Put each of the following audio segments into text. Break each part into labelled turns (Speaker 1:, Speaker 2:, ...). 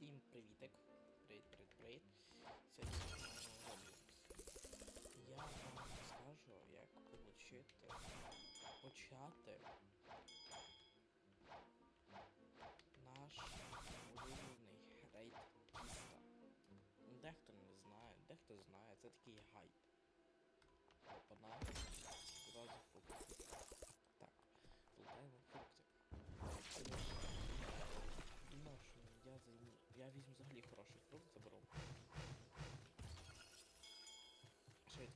Speaker 1: Всім привітик. Привіт-привіт-привіт. Сьогодні я вам розкажу, як отримати, почати наш улюблений рейд піста. Дехто не знає, дехто знає, це такий гайд. Опана.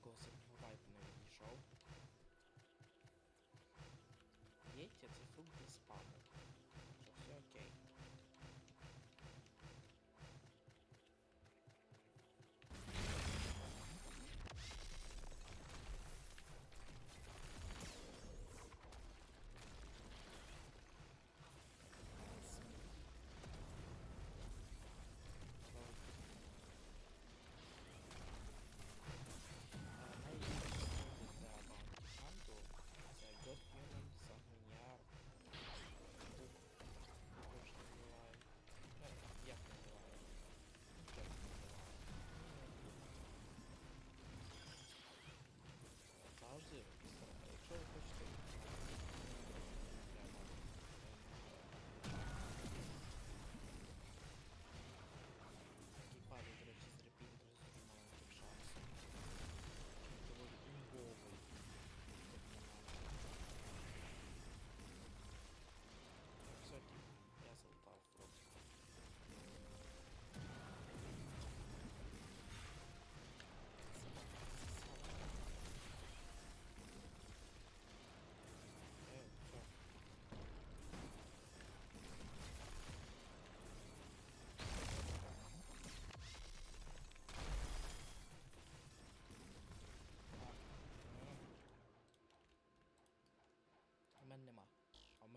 Speaker 1: Colson.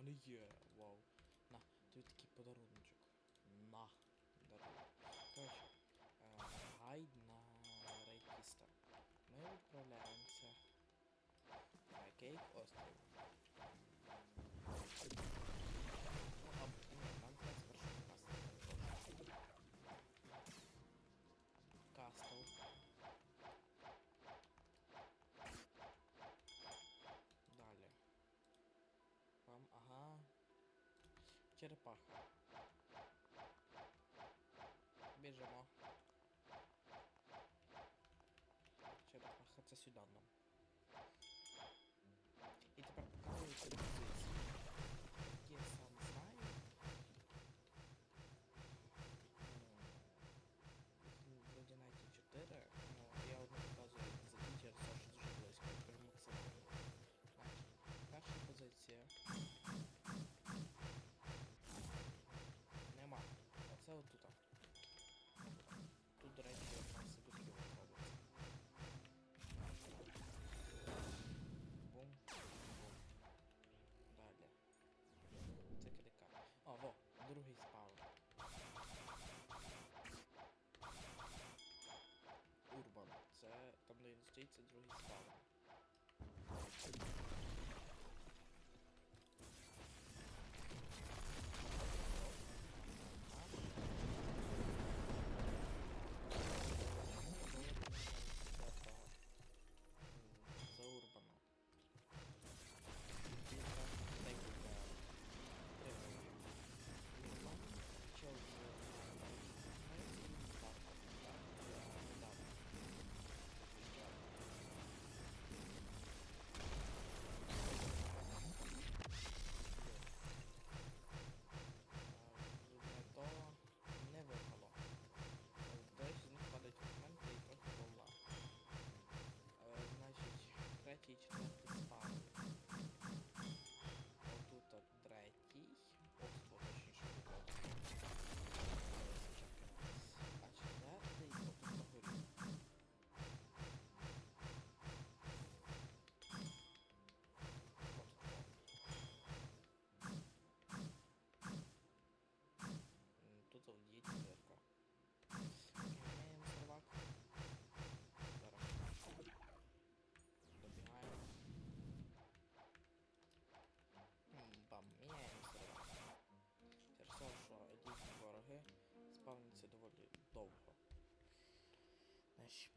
Speaker 1: мене є. Вау. На, тобі такий подаруночок. На. Даруй. Коротше, е, гайд на рейкіста. Ми відправляємося. на Кейк острів. черепаха.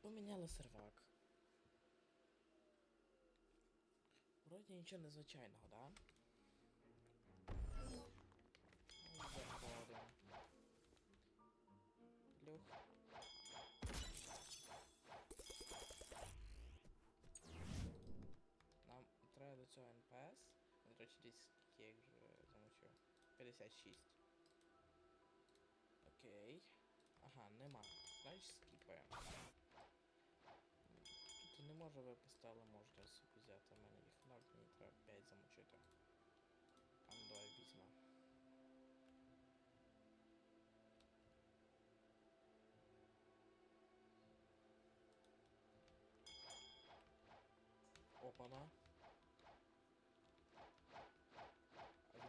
Speaker 1: Поміняли сервак. Вроді нічого незвичайного, да? Заходимо. Плюх. Нам треба до цього НПС. До речі, десь скільки я вже замочив. 56. Окей. Ага, нема. Значить скіпаємо. Не можу виписати, але можна собі взяти. У мене їх 0, мені треба 5 замочити. Ну давай візьмемо. Опана.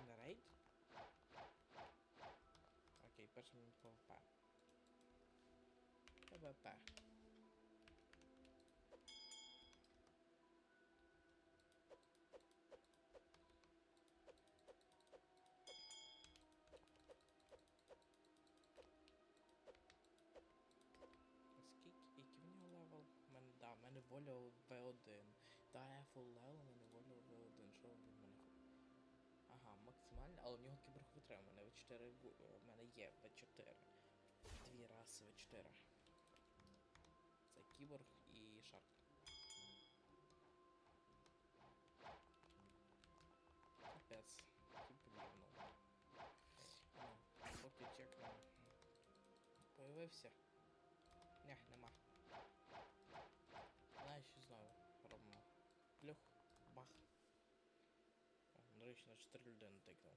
Speaker 1: Не рейд? Окей, перший мені ПВП. ПВП. Да, в мене воля V1. Да, я фул левел, у мене воля V1. Що в мене? Ага, максимально, але у нього V3, у мене V4, бу- е, в мене є V4. Дві раси V4. Це кіборг і шарк. Капець, кіпрівно. Ну, поки чекну. Появився. Бах. О, До речі, на 4 людини тикнув.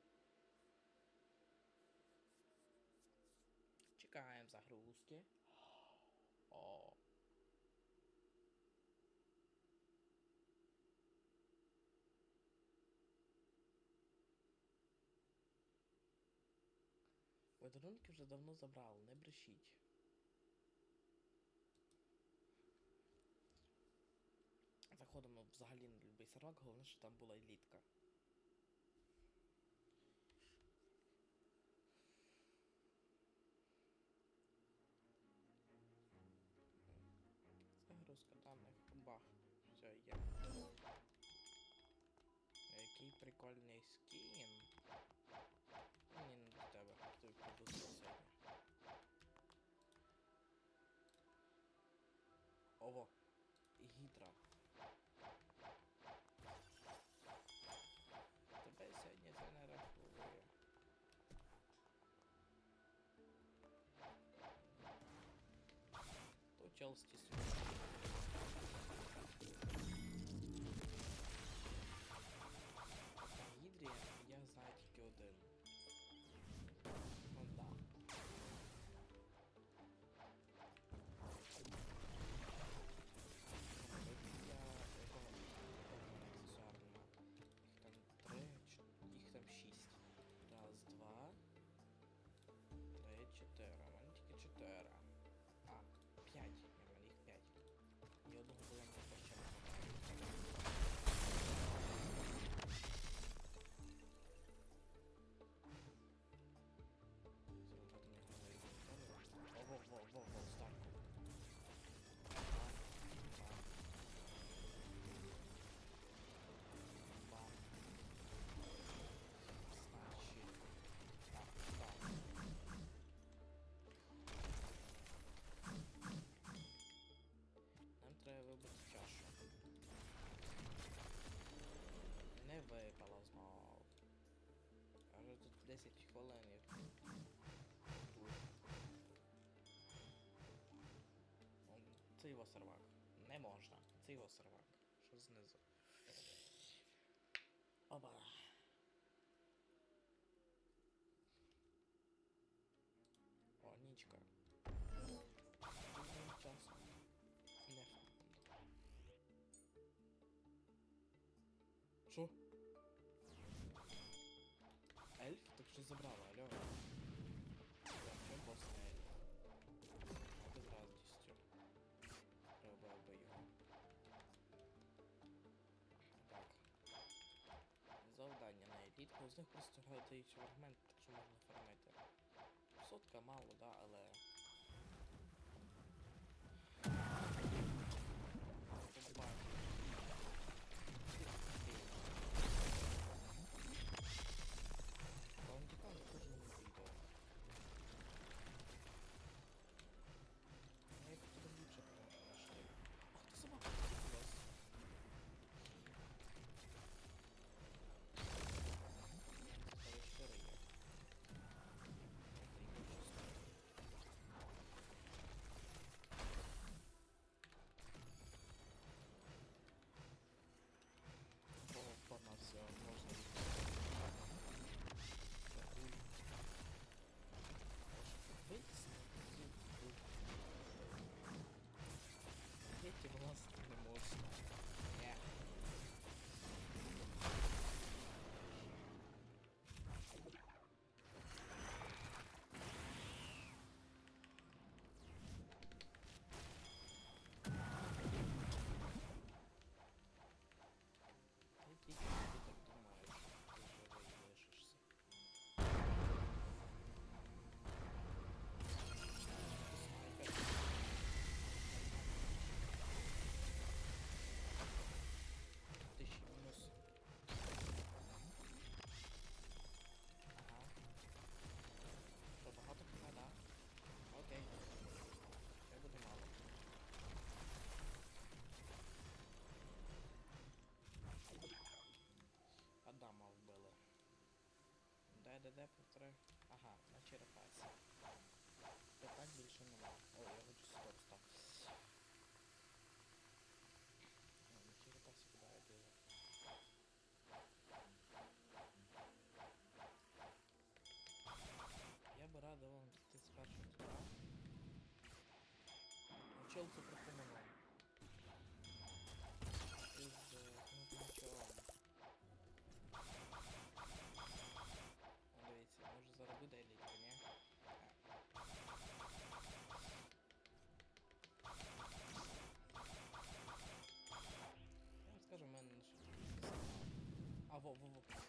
Speaker 1: Чекаємо загрузки. О. Подарунки вже давно забрали, не брешіть. Заходимо взагалі сервак, головне, що там була елітка. Загрузка даних. Бах. Все, є. Який прикольний скін. Мені не до тебе. Тобі піду сьогодні. Ово. То чел 10 хвилин. Це його сервак. Не можна. Це його сервак. Що знизу? Оба. О, нічка. Що? Ельф? Забрала, алло. Що бос не ельф? От з радістю. Треба би його. Так. Завдання на елітку. З них просто дають фрагмент, так що можна фармити. Сотка мало, да, але. ДД повтори. Ага, на черепаці. Питань більше нема. О, я хочу стоп, стоп. На черепаці куди я біжу. Я би радив вам піти з першого типу. справа. Челку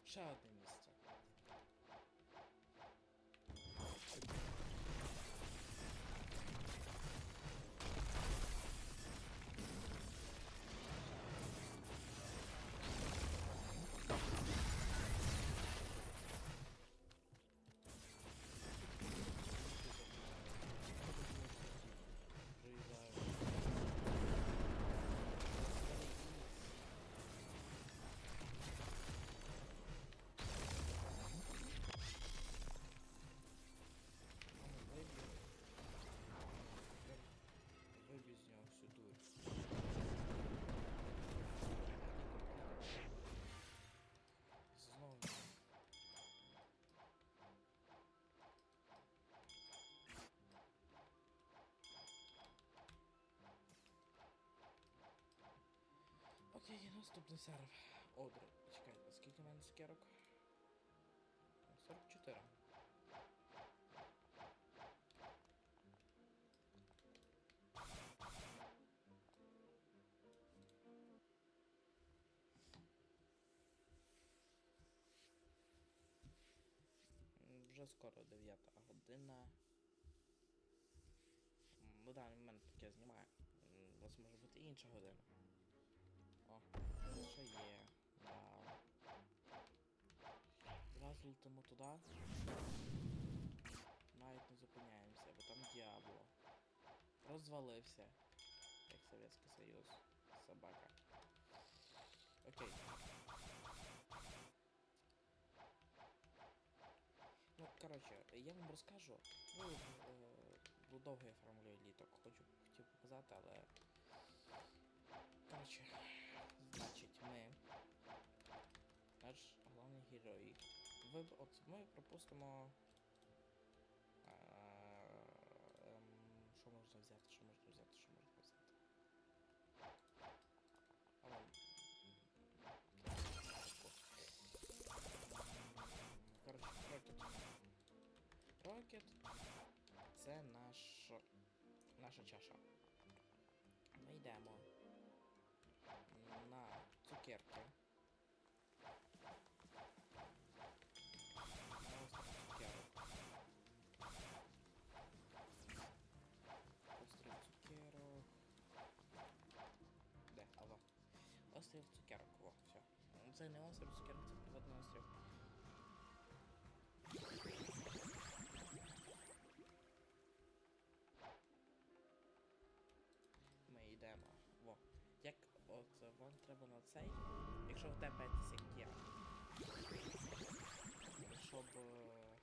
Speaker 1: во, во, ще наступний серв. Одри. Чекайте, скільки в мене цукерок? 44. Вже скоро 9 година. На даний момент я знімаю. У вас може бути інша година. О, ще є. Вау. Зразу летимо туди. Навіть не зупиняємося, бо там діабло. Розвалився. Як Совєтський Союз. Собака. Окей. Ну, коротше, я вам розкажу. Ну, е, бо довго я формулю літок. Хочу Ви, от ми пропустимо. е, ем, Що можна взяти, що можна взяти, що можна взяти. А. Коротше, Рокет. Рокет це наш, наша чаша. Ми йдемо Острів цукерок, во, все. Це не острів цукерок, це приватний острів. Ми йдемо. Во. Як от вам треба на цей, якщо в тебе як я. Щоб е,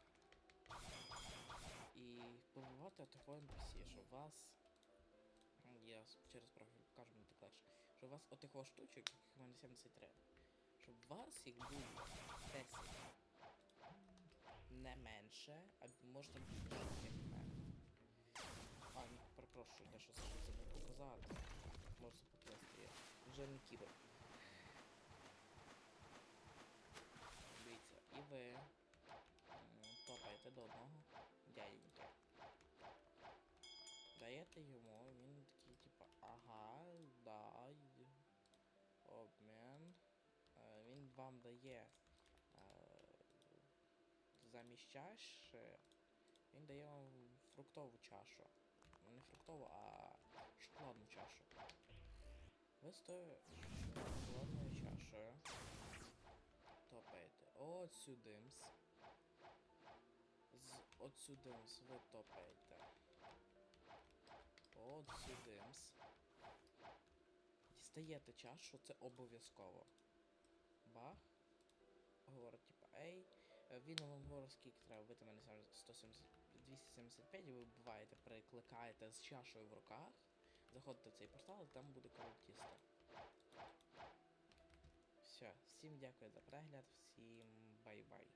Speaker 1: і побувати такого NPC, щоб вас. Я через профіль покажу мені так легше. Щоб у вас отих штучок, яких мене 73. Щоб у вас їх було 10. Не менше, а можна більше, як мене. А, ну, перепрошую, я щось забув показати. Можна покласти. Я вже не кібер. Дивіться, і ви топаєте до одного дяденьки. Даєте йому, дає е, замість чаші, він дає вам фруктову чашу. Ну, Не фруктову, а шоколадну чашу. Ви тою шоколадною чашею топаєте от сюдимс. З от сюдимс ви топаєте. От сюдимс. Дістаєте чашу, це обов'язково. Бах. Говорить, типа, ей. Е, Він вам говорить, скільки треба вбити мене саме 170, 275, і ви вбиваєте, перекликаєте з чашою в руках, заходите в цей портал, і там буде тіста. Все, всім дякую за перегляд, всім бай-бай.